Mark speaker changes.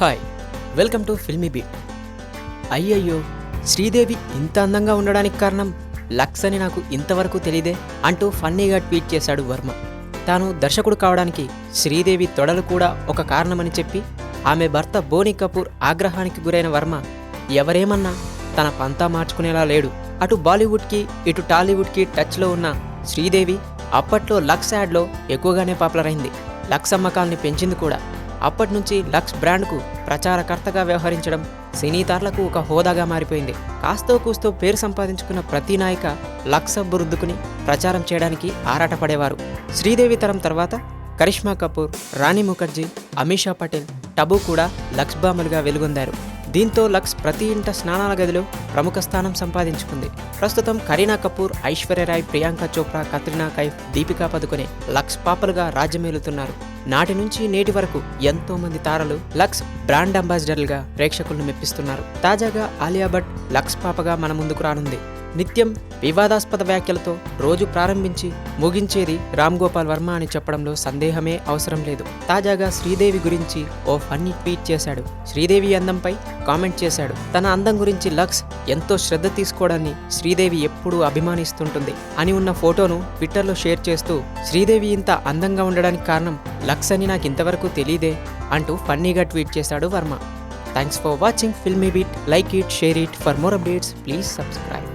Speaker 1: Hi welcome to filmy beat అయ్యయ్యో శ్రీదేవి ఇంత అందంగా ఉండడానికి కారణం లక్స్ అని నాకు ఇంతవరకు తెలియదే అంటూ ఫన్నీగా ట్వీట్ చేశాడు వర్మ. తాను దర్శకుడు కావడానికి శ్రీదేవి తొడలు కూడా ఒక కారణమని చెప్పి ఆమె భర్త బోని కపూర్ ఆగ్రహానికి గురైన వర్మ ఎవరేమన్నా తన పంతా మార్చుకునేలా లేడు. అటు బాలీవుడ్కి ఇటు టాలీవుడ్కి టచ్లో ఉన్న శ్రీదేవి అప్పట్లో లక్స్ యాడ్లో ఎక్కువగానే పాపులర్ అయింది. లక్స్ అమ్మకాల్ని పెంచింది కూడా. అప్పటి నుంచి లక్స్ బ్రాండ్కు ప్రచారకర్తగా వ్యవహరించడం సినీ తారలకు ఒక హోదాగా మారిపోయింది. కాస్తో కూస్తో పేరు సంపాదించుకున్న ప్రతి నాయక లక్స్ సబ్బు ప్రచారం చేయడానికి ఆరాటపడేవారు. శ్రీదేవి తరం తర్వాత కరిష్మా కపూర్ రాణి ముఖర్జీ అమీషా పటేల్ టబు కూడా లక్స్ బామలుగా వెలుగొందారు. దీంతో లక్స్ ప్రతి ఇంట స్నానాల గదిలో ప్రముఖ స్థానం సంపాదించుకుంది. ప్రస్తుతం కరీనా కపూర్ ఐశ్వర్యరాయ్ ప్రియాంక చోప్రా కత్రినా కైఫ్ దీపికా పదుకునే లక్స్ పాపలుగా రాజ్యమేలుతున్నారు. నాటి నుంచి నేటి వరకు ఎంతో మంది తారలు లక్స్ బ్రాండ్ అంబాసిడర్లుగా ప్రేక్షకులను మెప్పిస్తున్నారు. తాజాగా ఆలియా భట్ లక్స్ పాపగా మన ముందుకు రానుంది. నిత్యం వివాదాస్పద వ్యాఖ్యలతో రోజు ప్రారంభించి ముగించేది రామ్ గోపాల్ వర్మ అని చెప్పడంలో సందేహమే అవసరం లేదు. తాజాగా శ్రీదేవి గురించి ఓ ఫన్నీ ట్వీట్ చేశాడు. శ్రీదేవి అందంపై కామెంట్ చేశాడు. తన అందం గురించి లక్స్ ఎంతో శ్రద్ధ తీసుకోవడాన్ని శ్రీదేవి ఎప్పుడూ అభిమానిస్తుంటుంది. అని ఉన్న ఫోటోను ట్విట్టర్లో షేర్ చేస్తూ శ్రీదేవి ఇంత అందంగా ఉండడానికి కారణం లక్స్ అని నాకు ఇంతవరకు తెలియదే అంటూ ఫన్నీగా ట్వీట్ చేశాడు Varma. Thanks for watching. Filmy beat like it share it. For more updates please subscribe.